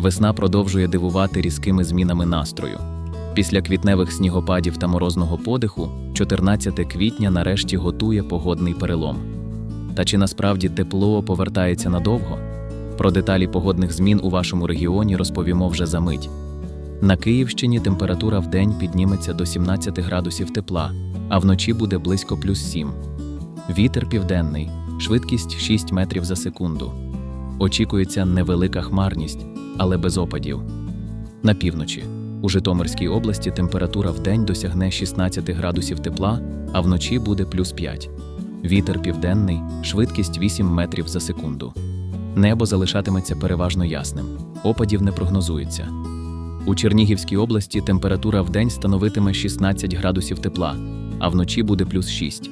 Весна продовжує дивувати різкими змінами настрою. Після квітневих снігопадів та морозного подиху 14 квітня нарешті готує погодний перелом. Та чи насправді тепло повертається надовго? Про деталі погодних змін у вашому регіоні розповімо вже за мить. На Київщині температура в день підніметься до 17 градусів тепла, а вночі буде близько плюс 7. Вітер південний, швидкість 6 метрів за секунду. Очікується невелика хмарність, але без опадів. На півночі. У Житомирській області температура вдень досягне 16 градусів тепла, а вночі буде плюс 5. Вітер південний, швидкість 8 метрів за секунду. Небо залишатиметься переважно ясним. Опадів не прогнозується. У Чернігівській області температура вдень становитиме 16 градусів тепла, а вночі буде плюс 6.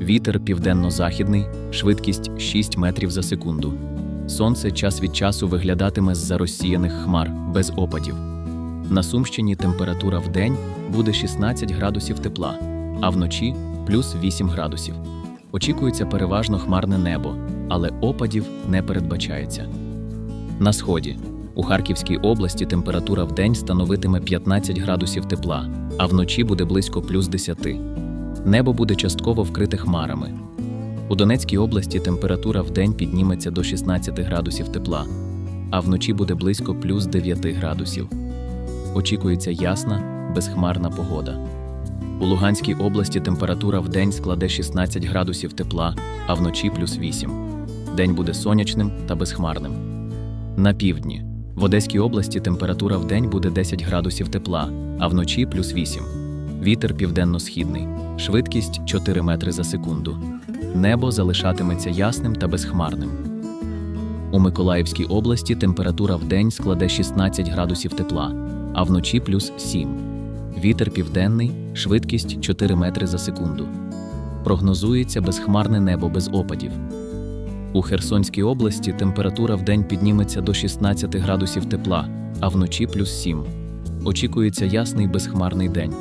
Вітер південно-західний, швидкість 6 метрів за секунду. Сонце час від часу виглядатиме з-за розсіяних хмар без опадів. На Сумщині температура в день буде 16 градусів тепла, а вночі плюс 8 градусів. Очікується переважно хмарне небо, але опадів не передбачається. На сході у Харківській області температура в день становитиме 15 градусів тепла, а вночі буде близько плюс 10. Небо буде частково вкрите хмарами. У Донецькій області температура в день підніметься до 16 градусів тепла, а вночі буде близько плюс 9 градусів. Очікується ясна, безхмарна погода. У Луганській області температура в день складе 16 градусів тепла, а вночі плюс 8. День буде сонячним та безхмарним. На півдні. В Одеській області температура в день буде 10 градусів тепла, а вночі плюс 8. Вітер південно-східний, швидкість 4 метри за секунду. Небо залишатиметься ясним та безхмарним. У Миколаївській області температура в день складе 16 градусів тепла, а вночі плюс 7. Вітер південний, швидкість 4 метри за секунду. Прогнозується безхмарне небо без опадів. У Херсонській області температура в день підніметься до 16 градусів тепла, а вночі плюс 7. Очікується ясний безхмарний день.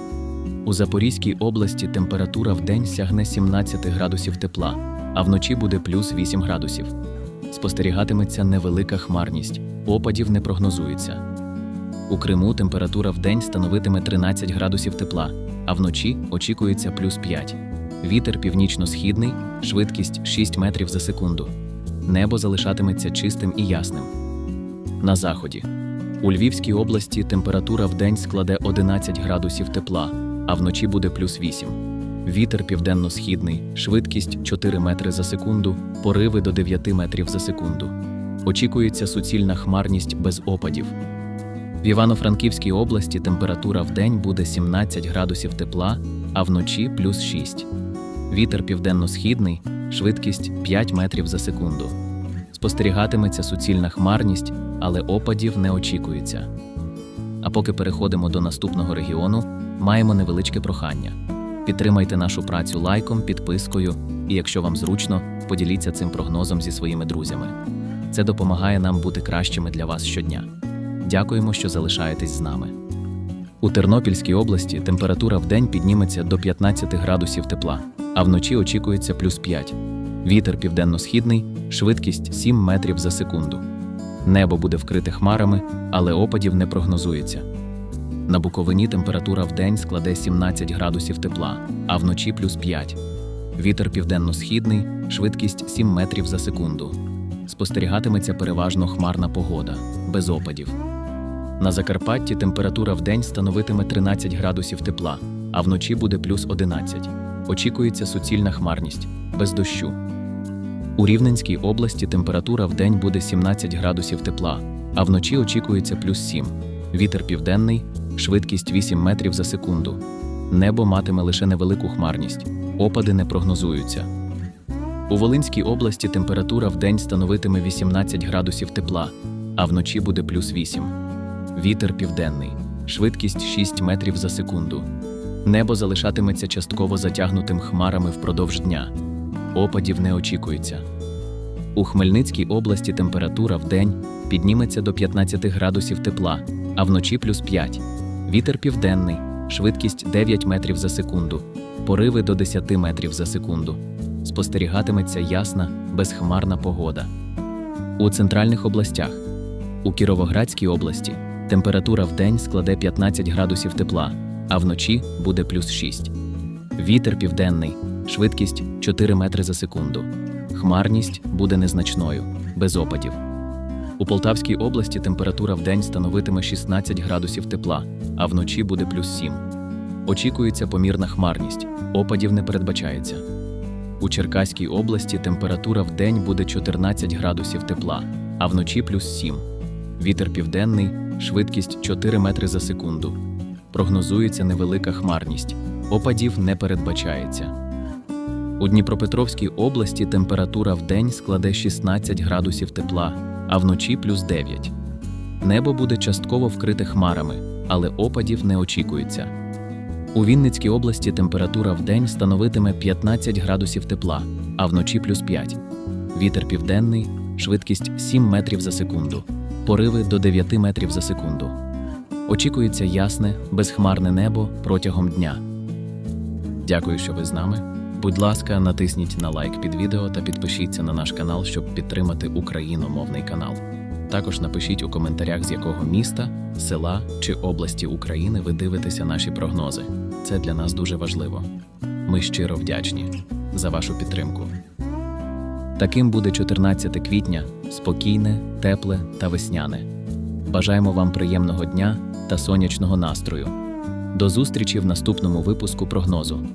У Запорізькій області температура в день сягне 17 градусів тепла, а вночі буде плюс 8 градусів. Спостерігатиметься невелика хмарність, опадів не прогнозується. У Криму температура в день становитиме 13 градусів тепла, а вночі очікується плюс 5. Вітер північно-східний, швидкість 6 метрів за секунду. Небо залишатиметься чистим і ясним. На заході. У Львівській області температура в день складе 11 градусів тепла, а вночі буде плюс 8. Вітер південно-східний, швидкість 4 метри за секунду, пориви до 9 метрів за секунду. Очікується суцільна хмарність без опадів. В Івано-Франківській області температура в день буде 17 градусів тепла, а вночі плюс 6. Вітер південно-східний, швидкість 5 метрів за секунду. Спостерігатиметься суцільна хмарність, але опадів не очікується. А поки переходимо до наступного регіону, маємо невеличке прохання. Підтримайте нашу працю лайком, підпискою, і якщо вам зручно, поділіться цим прогнозом зі своїми друзями. Це допомагає нам бути кращими для вас щодня. Дякуємо, що залишаєтесь з нами. У Тернопільській області температура в день підніметься до 15 градусів тепла, а вночі очікується плюс 5. Вітер південно-східний, швидкість 7 метрів за секунду. Небо буде вкрите хмарами, але опадів не прогнозується. На Буковині температура в день складе 17 градусів тепла, а вночі плюс 5. Вітер південно-східний, швидкість 7 метрів за секунду. Спостерігатиметься переважно хмарна погода, без опадів. На Закарпатті температура в день становитиме 13 градусів тепла, а вночі буде плюс 11. Очікується суцільна хмарність, без дощу. У Рівненській області температура в день буде 17 градусів тепла, а вночі очікується плюс 7. Вітер південний, швидкість 8 метрів за секунду. Небо матиме лише невелику хмарність, опади не прогнозуються. У Волинській області температура в день становитиме 18 градусів тепла, а вночі буде плюс 8. Вітер південний, швидкість 6 метрів за секунду. Небо залишатиметься частково затягнутим хмарами впродовж дня. Опадів не очікується. У Хмельницькій області температура в день підніметься до 15 градусів тепла, а вночі плюс 5. Вітер південний, швидкість 9 метрів за секунду, пориви до 10 метрів за секунду. Спостерігатиметься ясна, безхмарна погода. У центральних областях У Кіровоградській області температура в день складе 15 градусів тепла, а вночі буде плюс 6. Вітер південний, швидкість 4 метри за секунду. Хмарність буде незначною, без опадів. У Полтавській області температура в день становитиме 16 градусів тепла, а вночі буде плюс 7. Очікується помірна хмарність, опадів не передбачається. У Черкаській області температура в день буде 14 градусів тепла, а вночі плюс 7. Вітер південний, швидкість 4 метри за секунду. Прогнозується невелика хмарність, опадів не передбачається. У Дніпропетровській області температура в день складе 16 градусів тепла, а вночі плюс 9. Небо буде частково вкрите хмарами, але опадів не очікується. У Вінницькій області температура в день становитиме 15 градусів тепла, а вночі плюс 5. Вітер південний, швидкість 7 метрів за секунду, пориви до 9 метрів за секунду. Очікується ясне, безхмарне небо протягом дня. Дякую, що ви з нами. Будь ласка, натисніть на лайк під відео та підпишіться на наш канал, щоб підтримати україномовний канал. Також напишіть у коментарях, з якого міста, села чи області України ви дивитеся наші прогнози. Це для нас дуже важливо. Ми щиро вдячні за вашу підтримку. Таким буде 14 квітня спокійне, тепле та весняне. Бажаємо вам приємного дня та сонячного настрою. До зустрічі в наступному випуску прогнозу.